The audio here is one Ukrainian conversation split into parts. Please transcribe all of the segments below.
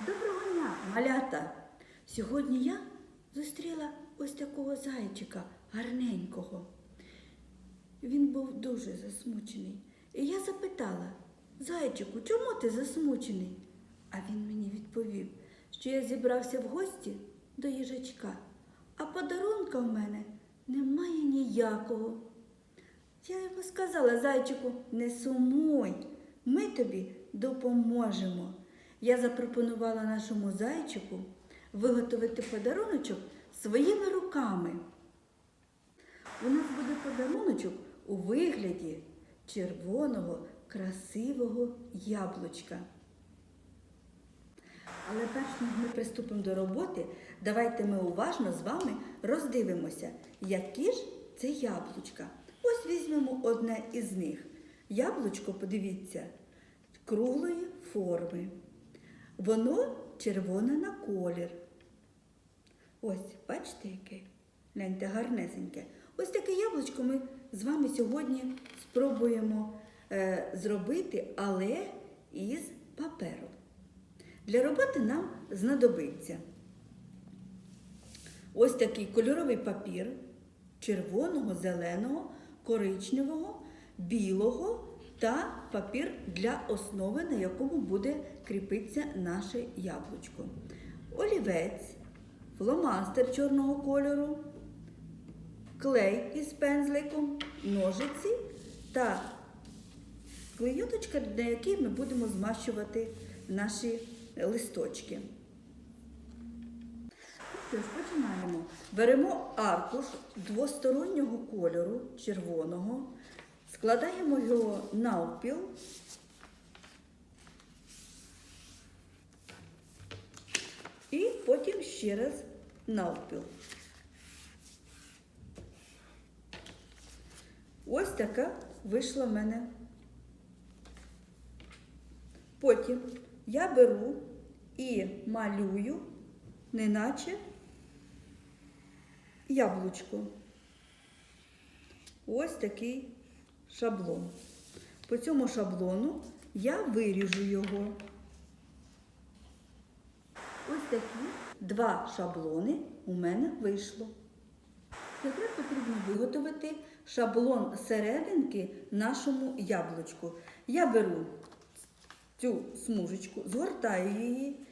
Доброго дня, малята! Сьогодні я зустріла ось такого зайчика гарненького. Він був дуже засмучений. І я запитала, зайчику, чому ти засмучений? А він мені відповів, що я зібрався в гості до їжачка, а подарунка в мене немає ніякого. Я йому сказала, зайчику, не сумуй, ми тобі допоможемо. Я запропонувала нашому зайчику виготовити подаруночок своїми руками. У нас буде подаруночок у вигляді червоного красивого яблучка. Але перш ніж ми приступимо до роботи, давайте ми уважно з вами роздивимося, які ж це яблучка. Ось візьмемо одне із них. Яблучко, подивіться, круглої форми. Воно червоне на колір. Ось, бачите, яке? Гляньте, гарнесеньке. Ось таке яблучко ми з вами сьогодні спробуємо е, зробити, але із паперу. Для роботи нам знадобиться ось такий кольоровий папір червоного, зеленого, коричневого, білого та папір для основи, на якому буде кріпитися наше яблучко. Олівець, фломастер чорного кольору, клей із пензликом, ножиці та клейоточка, на якій ми будемо змащувати наші листочки. Що починаємо. Беремо аркуш двостороннього кольору, червоного, складаємо його навпіл. І потім ще раз навпіл. Ось така вийшла в мене. Потім я беру і малюю, неначе яблучко. Ось такий шаблон. По цьому шаблону я виріжу його. Ось такі два шаблони у мене вийшло. Тепер потрібно виготовити шаблон серединки нашому яблучку. Я беру цю смужечку, згортаю її.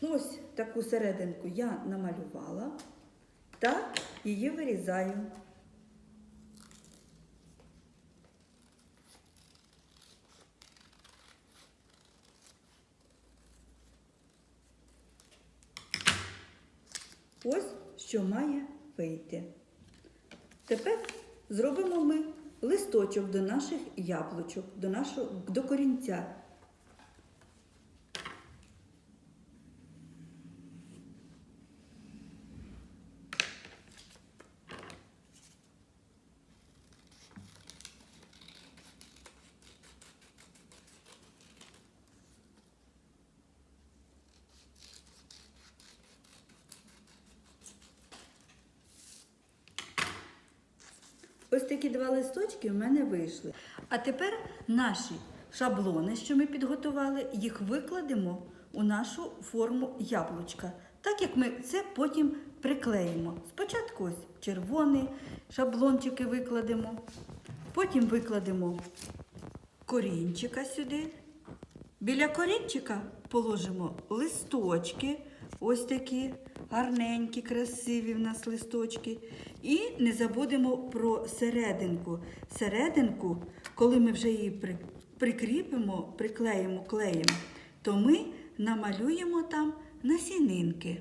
Ось таку серединку я намалювала та її вирізаю. Ось що має вийти. Тепер зробимо ми листочок до наших яблучок, до нашого до корінця. Ось такі два листочки в мене вийшли. А тепер наші шаблони, що ми підготували, їх викладемо у нашу форму яблучка. Так як ми це потім приклеїмо. Спочатку ось червоний шаблончики викладемо, потім викладемо корінчика сюди. Біля корінчика положимо листочки, ось такі гарненькі, красиві в нас листочки. І не забудемо про серединку. Серединку, коли ми вже її при- прикріпимо, приклеїмо клеєм, то ми намалюємо там насінинки.